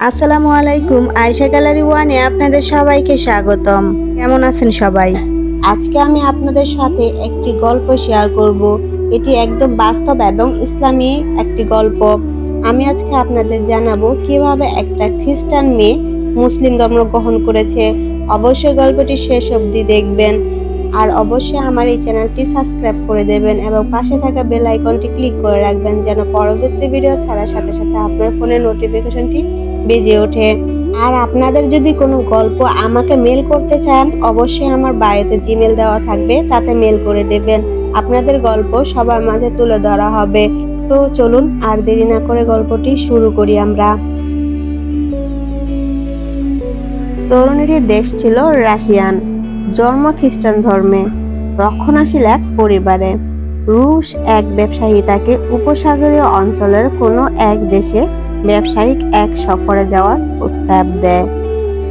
আসসালামু আলাইকুম, আয়শা গ্যালারি ওয়ানে আপনাদের সবাইকে স্বাগতম। কেমন আছেন সবাই? আজকে আমি আপনাদের সাথে একটি গল্প শেয়ার করব। এটি একদম বাস্তব এবং ইসলামী একটি গল্প। আমি আজকে আপনাদের জানাব কীভাবে একটা খ্রিস্টান মেয়ে মুসলিম ধর্ম গ্রহণ করেছে। অবশ্যই গল্পটি শেষ অবধি দেখবেন। আর অবশ্যই আমার এই চ্যানেলটি সাবস্ক্রাইব করে দেবেন এবং পাশে থাকা বেল আইকনটি ক্লিক করে রাখবেন যেন পরবর্তী ভিডিও ছাড়ার সাথে সাথে আপনার ফোনে নোটিফিকেশনটি বেজে ওঠে। আর আপনাদের যদি কোনো গল্প আমাকে মেল করতে চান, অবশ্যই আমার বায়োতে জিমেল দেওয়া থাকবে, তাতে মেল করে দেবেন। আপনাদের গল্প সবার মাঝে তুলে ধরা হবে। তো চলুন, আর দেরি না করে গল্পটি শুরু করি আমরা। তরুণীটির দেশ ছিল রাশিয়ান। জন্ম খ্রিস্টান ধর্মে। রক্ষণশীল এক পরিবারে। রুশ এক ব্যবসায়ী তাকে উপসাগরীয় অঞ্চলের কোনো এক দেশে ব্যবসায়িক এক সফরে যাওয়ার প্রস্তাব দেয়।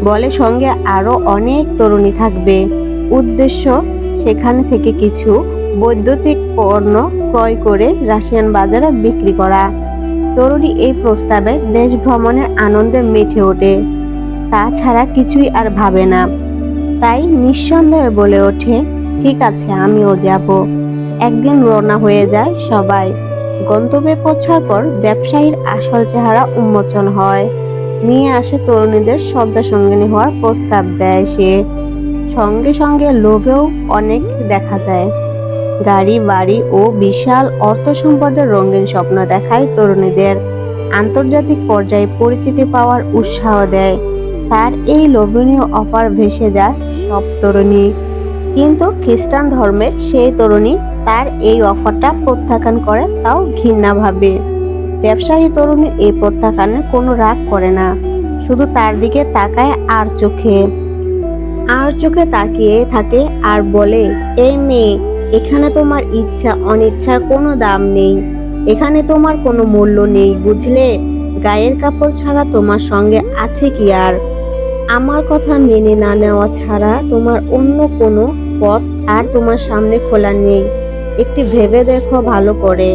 বলে সঙ্গে আরও অনেক তরুণী থাকবে। উদ্দেশ্য, সেখানে থেকে কিছু বৈদ্যুতিক পণ্য ক্রয় করে রাশিয়ান বাজারে বিক্রি করা। তরুণী এই প্রস্তাবে দেশ ভ্রমণের আনন্দে মেঠে ওঠে। তাছাড়া কিছুই আর ভাবে না। তাই নিঃসন্দেহে বলে ওঠে, ঠিক আছে, আমিও যাব। একদিন রওনা হয়ে যায় সবাই। গন্তব্যে পৌঁছার পর ব্যবসায়ীর আসল চেহারা উন্মোচন হয়। নিয়ে আসে তরুণীদের শয্যা সঙ্গিনী হওয়ার প্রস্তাব দেয় সে। সঙ্গে সঙ্গে লোভেও অনেক দেখা যায়। গাড়ি, বাড়ি ও বিশাল অর্থ সম্পদের রঙিন স্বপ্ন দেখায় তরুণীদের। আন্তর্জাতিক পর্যায়ে পরিচিতি পাওয়ার উৎসাহ দেয়। তার এই লোভনীয় অফার ভেসে যায় সব তরুণী। কিন্তু খ্রিস্টান ধর্মের সেই তরুণী তার এই অফারটা প্রত্যাখ্যান করে, তাও ঘৃণাভাবে। ব্যবসায়ী তরুণীর এই প্রত্যাখ্যানে কোনো রাগ করে না, শুধু তার দিকে তাকায় আর চোখে। আর চোখে তাকিয়ে থাকে আর বলে, এই মেয়ে, এখানে তোমার ইচ্ছা, অনিচ্ছার কোনো দাম নেই। এখানে তোমার কোনো মূল্য নেই, বুঝলে? গায়ের কাপড় ছাড়া তোমার সঙ্গে আছে কি আর? আমার কথা মেনে না নেওয়া ছাড়া তোমার অন্য কোনো পথ আর তোমার সামনে খোলা নেই। একটি ভেবে দেখো ভালো করে।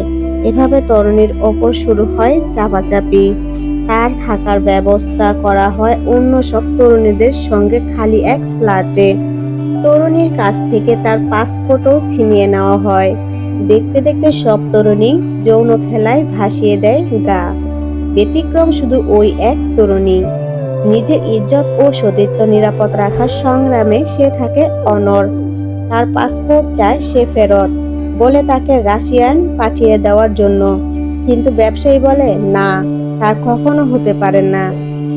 এভাবে তরুণীর ওপর শুরু হয় চাপাচাপি। তার থাকার ব্যবস্থা করা হয় অন্য সব তরুণীদের সঙ্গে খালি এক ফ্ল্যাটে। তরুণীর কাছ থেকে তার পাসপোর্টও ছিনিয়ে নেওয়া হয়। দেখতে দেখতে সব তরুণী যৌন খেলায় ভাসিয়ে দেয় গা। ব্যতিক্রম শুধু ওই এক তরুণী। নিজের ইজ্জত ও সতীত্ব নিরাপদ রাখার সংগ্রামে সে থাকে অনর তার পাসপোর্ট চায় সে ফেরত। বলে তাকে রাশিয়ান পাঠিয়ে দেওয়ার জন্য। কিন্তু ব্যবসায়ী বলে, না, তা কখনো হতে পারে না।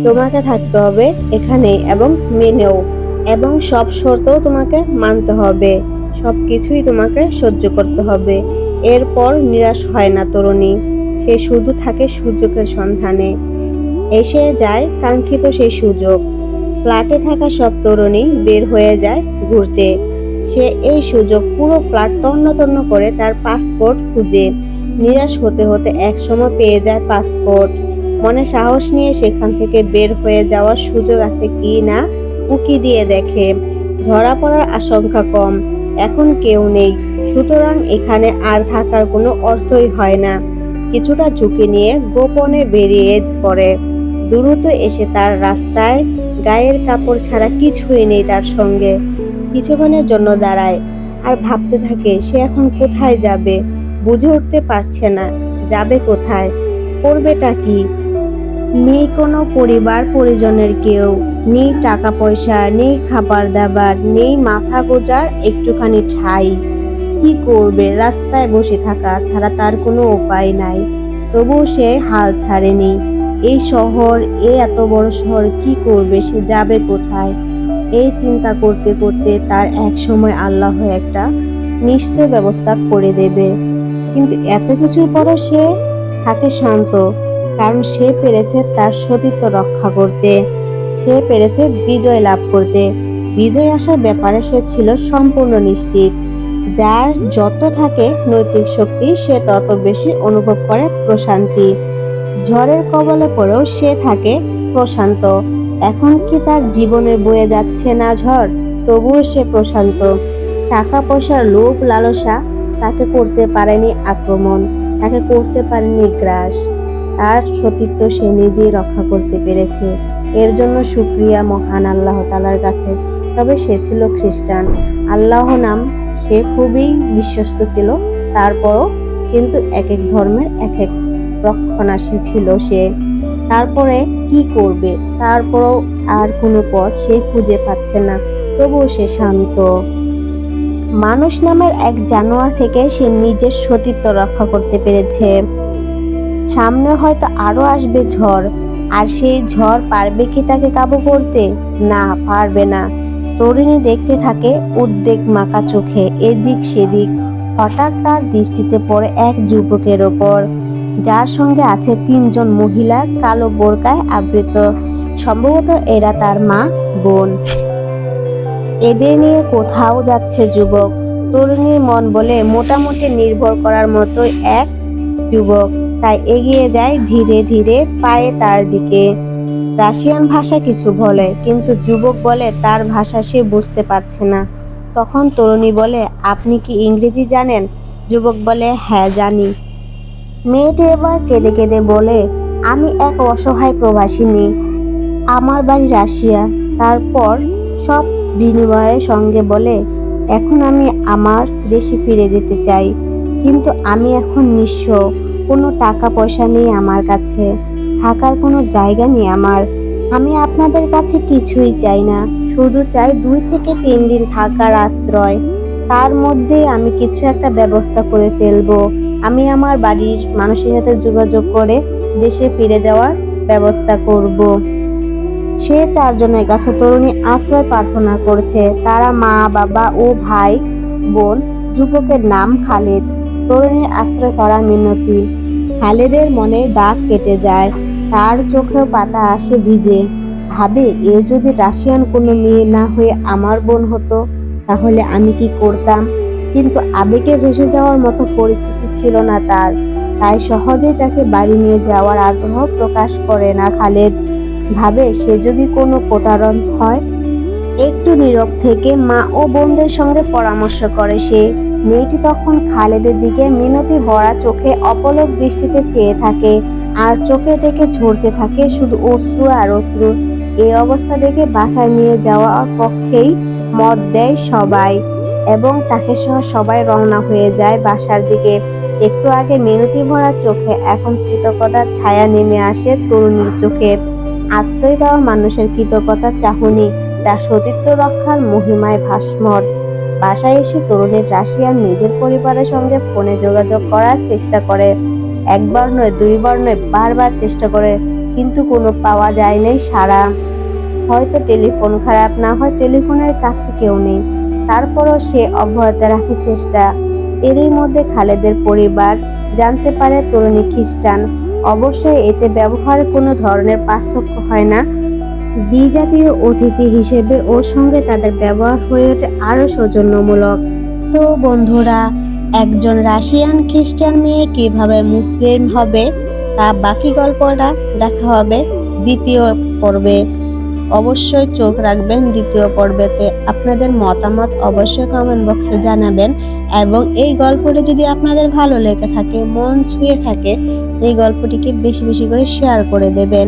তোমাকে থাকতে হবে এখানে এবং মেনেও। এবং সব শর্তও তোমাকে মানতে হবে। সব কিছুই তোমাকে সহ্য করতে হবে। এরপর নিরাশ হয় না তরুণী। সে শুধু থাকে সুযোগের সন্ধানে। এসে যায় কাঙ্ক্ষিত সেই সুযোগ ফ্ল্যাটে থাকা সব তরুণী বের হয়ে যায় ঘুরতে। সে এই সুযোগ পুরো ফ্ল্যাট তন্ন তন্ন করে তার পাসপোর্ট খুঁজে নিরাশ হতে হতে একসময় পেয়ে যায় পাসপোর্ট। মনে সাহস নিয়ে সেখান থেকে বের হয়ে যাওয়ার সুযোগ আছে কি না উকি দিয়ে দেখে। ধরা পড়ার আশঙ্কা কম, এখন কেউ নেই। সুতরাং এখানে আর থাকার কোনো অর্থই হয় না। কিছুটা ঝুঁকি নিয়ে গোপনে বেরিয়ে পড়ে। দ্রুত এসে তার রাস্তায় গায়ের কাপড় ছাড়া কিছুই নেই তার সঙ্গে। কিছুক্ষণের জন্য দাঁড়ায় আর ভাবতে থাকে, সে এখন কোথায় যাবে? বুঝে উঠতে পারছে না, যাবে কোথায়? করবেটা কি? নেই কোনো পরিবার পরিজনের কেউ, নেই টাকা পয়সা নেই খাবার দাবার নেই মাথা গোজার একটুখানি ঠাই। কি করবে? রাস্তায় বসে থাকা ছাড়া তার কোনো উপায় নাই। তবুও সে হাল ছাড়েনি। এই শহর, এ এত বড় শহর, কি করবে? সে যাবে কোথায়? এই চিন্তা করতে করতে তার এক সময় আল্লাহ একটা নিশ্চয় ব্যবস্থা করে দেবে। কিন্তু এত কিছুর পরও সে থাকে শান্ত, কারণ সে পেরেছে তার সতীত্ব রক্ষা করতে। সে পেরেছে বিজয় লাভ করতে। বিজয় আসার ব্যাপারে সে ছিল সম্পূর্ণ নিশ্চিত। যার যত থাকে নৈতিক শক্তি, সে তত বেশি অনুভব করে প্রশান্তি। ঝড়ের কবলে পড়েও সে থাকে প্রশান্ত। এখন কি তার জীবনে বয়ে যাচ্ছে না ঝড়? তবুও সে প্রশান্ত। টাকা পয়সার লোভ, লালসা তাকে করতে পারেনি আক্রমণ, তাকে করতে পারেনি গ্রাস। তার সতীত্ব সে নিজেই রক্ষা করতে পেরেছে। এর জন্য শুক্রিয়া মহান আল্লাহ তালার কাছে। তবে সে ছিল খ্রিস্টান। আল্লাহ নাম সে খুবই বিশ্বস্ত ছিল, তারপরও কিন্তু এক এক ধর্মের এক এক রক্ষণাশীল ছিল সে। তারপরে কি করবে? তারপরও আর কোনো পথ সে খুঁজে পাচ্ছে না। তবুও সে শান্ত। মানুষ নামের এক জানোয়ার থেকে সে নিজের সতীত্ব রক্ষা করতে পেরেছে। সামনে হয়তো আরও আসবে ঝড়। আর সেই ঝড় পারবে কি তাকে কাবু করতে? না, পারবে না। তরুণী দেখতে থাকে উদ্বেগ মাকা চোখে। এদিক সেদিক হঠাৎ তার দৃষ্টিতে পড়ে এক যুবকের ওপর। যার সঙ্গে আছে তিনজন মহিলা কালো বোরকায় আবৃত। সম্ভবত এরা তার মা, বোন। এদের নিয়ে কোথাও যাচ্ছে যুবক। তরুণীর মন বলে মোটামুটি নির্ভর করার মতো এক যুবক। তাই এগিয়ে যায় ধীরে ধীরে পায়ে তার দিকে। রাশিয়ান ভাষা কিছু বলে, কিন্তু যুবক বলে তার ভাষা সে বুঝতে পারছে না। তখন তরুণী বলে, আপনি কি ইংরেজি জানেন? যুবক বলে হ্যাঁ জানি। মেয়েটি এবার কেঁদে কেঁদে বলে, আমি এক অসহায় প্রবাসিনী। আমার বাড়ি রাশিয়া। তারপর সব বিনিময়ের সঙ্গে বলে, এখন আমি আমার দেশে ফিরে যেতে চাই। কিন্তু আমি এখন নিঃস্ব। কোনো টাকা পয়সা নেই আমার কাছে। থাকার কোনো জায়গা নেই আমার। আমি আপনাদের কাছে কিছুই চাই না, শুধু চাই দুই থেকে তিন দিন থাকার আশ্রয়। তার মধ্যে আমি কিছু একটা ব্যবস্থা করে ফেলব। আমি আমার বাড়ির মানুষের সাথে যোগাযোগ করে দেশে ফিরে যাওয়ার ব্যবস্থা করব। সে চারজনের কাছে তরুণী আশ্রয় প্রার্থনা করছে। তারা মা, বাবা ও ভাই, বোন, যুবকের নাম খালেদ। তরুণীর আশ্রয় করা মিনতি। খালেদের মনে দাগ কেটে যায়। তার চোখেও পাতা আসে ভিজে। ভাবে, এ যদি রাশিয়ান কোনো মেয়ে না হয়ে আমার বোন হতো, তাহলে আমি কি করতাম? কিন্তু আবেগে ভেসে যাওয়ার মতো পরিস্থিতি ছিল না তার। তাই সহজেই তাকে বাড়ি নিয়ে যাওয়ার আগ্রহ প্রকাশ করে না খালেদ। ভাবে, সে যদি কোনো প্রতারণ হয়, একটু নীরব থেকে মা ও বোনদের সঙ্গে পরামর্শ করে সে। মেয়েটি তখন খালেদের দিকে মিনতি ভরা চোখে অপলক দৃষ্টিতে চেয়ে থাকে। আর চোখে থেকে ঝরতে থাকে শুধু অশ্রু আর অশ্রু। এই অবস্থা দেখে বাসায় নিয়ে যাওয়ার পক্ষেই মত দেয় সবাই এবং তাকে সহ সবাই রওনা হয়ে যায় বাসার দিকে। একটু আগে মিনতি ভরা চোখে এখন কৃতজ্ঞতার ছায়া নেমে আসে তরুণীর চোখে। আশ্রয় পাওয়া মানুষের কৃতজ্ঞতা চাহনি যা সতীত্ব রক্ষার মহিমায় ভাস্মর। বাসায় এসে তরুণীর রাশিয়ান নিজের পরিবারের সঙ্গে ফোনে যোগাযোগ করার চেষ্টা করে। একবার নয়, দুইবার নয়, বারবার চেষ্টা করে, কিন্তু কোনো পাওয়া যায় নাই সারা। হয়তো টেলিফোন খারাপ, না হয় টেলিফোনের কাছে কেউ নেই। তারপরও সে অব্যাহত রাখে চেষ্টা। এরই মধ্যে খালেদের পরিবার, জানতে পারে তরুণী খ্রিস্টান। অবশ্যই এতে ব্যবহারের কোনো ধরনের পার্থক্য হয় না। বিজাতীয় অতিথি হিসেবে ওর সঙ্গে তাদের ব্যবহার হয়ে ওঠে আরও সৌজন্যমূলক। তো বন্ধুরা একজন রাশিয়ান খ্রিস্টান মেয়ে কীভাবে মুসলিম হবে, তা বাকি গল্পটা দেখা হবে দ্বিতীয় পর্বে। অবশ্যই চোখ রাখবেন দ্বিতীয় পর্বেতে। আপনাদের মতামত অবশ্যই কমেন্ট বক্সে জানাবেন এবং এই গল্পটি যদি আপনাদের ভালো লেগে থাকে, মন ছুঁয়ে থাকে, এই গল্পটিকে বেশি বেশি করে শেয়ার করে দেবেন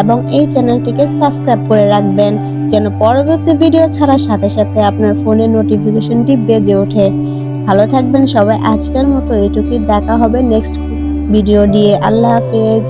এবং এই চ্যানেলটিকে সাবস্ক্রাইব করে রাখবেন যেন পরবর্তী ভিডিও ছাড়ার সাথে সাথে আপনার ফোনে নোটিফিকেশনটি বেজে ওঠে। ভালো থাকবেন সবাই। আজকের মতো এটুকুই। দেখা হবে নেক্সট ভিডিও দিয়ে। আল্লাহ হাফেজ।